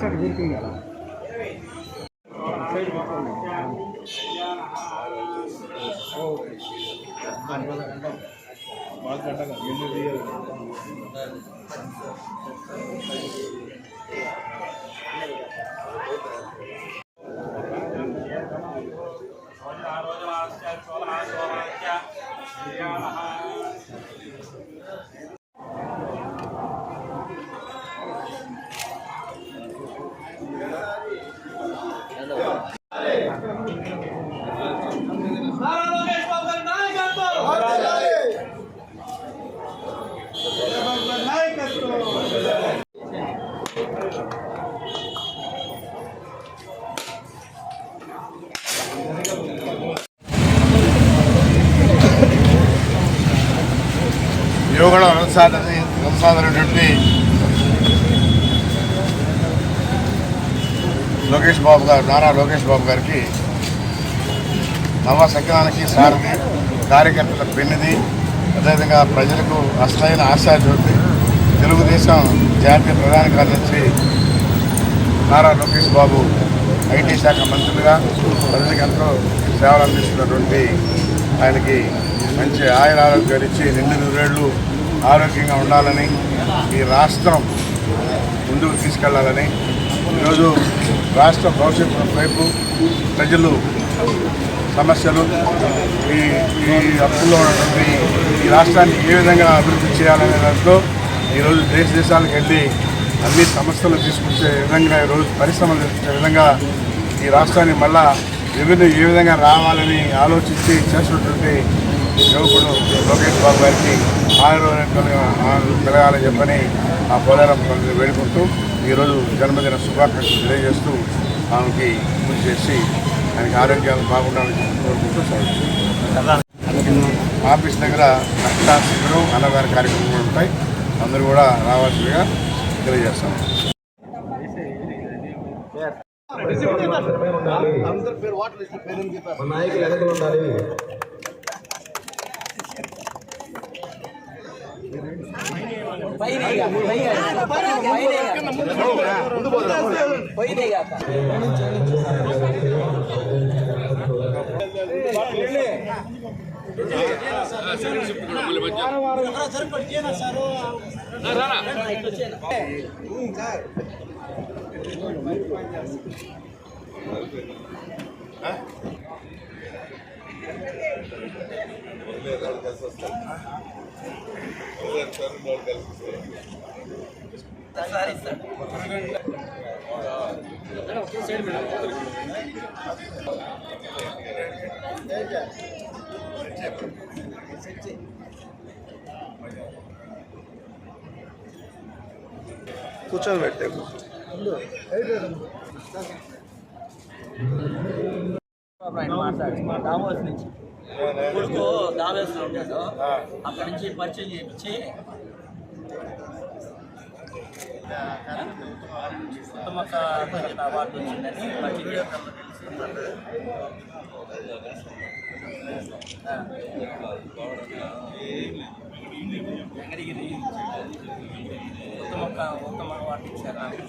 Sir గుర్తుంది కదా side okay Nara యువగడ వలసాదని వలసాదైనటువంటి లోకేష్ బాబు గారు నారా లోకేష్ బాబు గారికి నవ సంక్రాంతికి సారథి కార్యకర్తల పెన్నిది. అదేవిధంగా ప్రజలకు అసలైన ఆశాజ్యోతి తెలుగుదేశం జాతీయ ప్రధాన కార్యదర్శి నారా లోకేష్ బాబు ఐటీ శాఖ మంత్రులుగా ప్రజలకు ఎంతో సేవలు అందిస్తున్నటువంటి ఆయనకి మంచి ఆయుర ఆరోగ్యాలు ఇచ్చి రెండు నూరేళ్ళు ఆరోగ్యంగా ఉండాలని ఈ రాష్ట్రం ముందుకు తీసుకెళ్ళాలని. ఈరోజు రాష్ట్ర భవిష్యత్తు వైపు ప్రజలు సమస్యలు ఈ ఈ అప్పుల్లో ఉన్నటువంటి ఈ రాష్ట్రాన్ని ఏ విధంగా అభివృద్ధి చేయాలనే దాంట్లో ఈరోజు దేశ దేశాలకు వెళ్ళి అన్ని సమస్యలు తీసుకొచ్చే విధంగా ఈరోజు పరిశ్రమలు తీసుకొచ్చే విధంగా ఈ రాష్ట్రాన్ని మళ్ళా రెవెన్యూ ఏ విధంగా రావాలని ఆలోచించి చేసినటువంటి లోకేష్ బాబు గారికి ఆరోగ్యంగా పెరగాలని చెప్పని ఆ పోలేరం వేడుకుంటూ ఈరోజు జన్మదిన శుభాకాంక్షలు తెలియజేస్తూ ఆమెకి పూజ చేసి ఆయనకి ఆరోగ్యాలు బాగుండాలని కోరుకుంటూ సెలవు. ఆఫీస్ దగ్గర రక్త శిబిరం అన్నదాన కార్యక్రమాలు ఉంటాయి. అందరూ కూడా రావాల్సిందిగా తెలియజేస్తాం. నాయకులు వెనకలు ఉండాలి? వదిలేదు కూర్చొని పెట్టే ఆయన మాట్లాడి మా దామోస్ నుంచి కొడుకు దావేస్లో ఉంటాడు అక్కడ నుంచి పరిచయం చేయించి ఉత్తమక్క అవార్డు వచ్చిందని పరిచయం వెంకటగిరి ఉత్తమక్క ఉత్తమ అవార్డు ఇచ్చారు నాకు.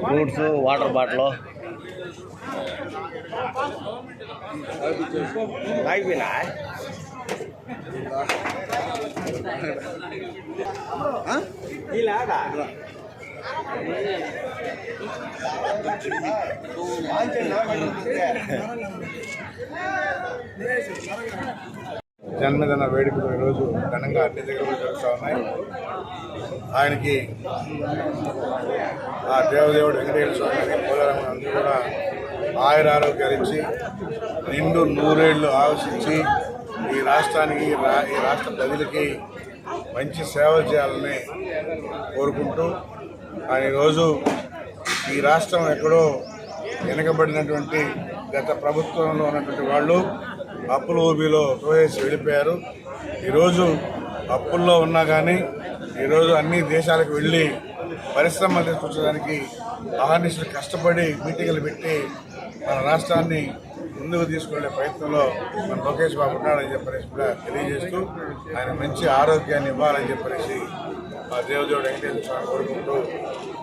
Fruits water bottle. అయిపోయినా జన్మదిన వేడుకలు ఈరోజు ఘనంగా అన్ని దగ్గర జరుగుతూ ఉన్నాయి. ఆయనకి ఆ దేవదేవుడు వెంకటేశ్వర స్వామి గారి అందరూ కూడా ఆయుర ఆరోగ్యాలు ఇచ్చి నిండు నూరేళ్ళు ఆలోచించి ఈ రాష్ట్రానికి ఈ రా- ఈ రాష్ట్ర ప్రజలకి మంచి సేవలు చేయాలని కోరుకుంటూ ఆయన ఈరోజు ఈ రాష్ట్రం ఎక్కడో వెనకబడినటువంటి గత ప్రభుత్వంలో ఉన్నటువంటి వాళ్ళు అప్పుల ఊబిలో తోయేసి వెళ్ళిపోయారు. ఈరోజు అప్పుల్లో ఉన్నా కానీ ఈరోజు అన్ని దేశాలకు వెళ్ళి పరిశ్రమలు తీసుకొచ్చడానికి అహర్నిశలు కష్టపడి మీటింగ్లు పెట్టి మన రాష్ట్రాన్ని ముందుకు తీసుకెళ్ళే ప్రయత్నంలో మన లోకేష్ బాబు ఉన్నాడని చెప్పనేసి కూడా తెలియజేస్తూ ఆయన మంచి ఆరోగ్యాన్ని ఇవ్వాలని చెప్పనేసి మా దేవదేవుడు వెంకటేశ్వర స్వామి కోరుకుంటూ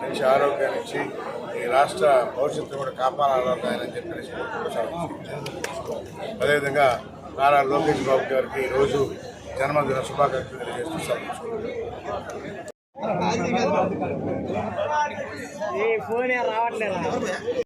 మంచి ఆరోగ్యాన్ని ఇచ్చి ఈ రాష్ట్ర భవిష్యత్తు కూడా కాపాడాలని ఆయన చెప్పనేసి అదేవిధంగా నారా లోకేష్ బాబు గారికి ఈరోజు జన్మదిన శుభాకాంక్షలు తెలియజేస్తూ సెలవు తీసుకుంటున్నాను. రావట్లేదా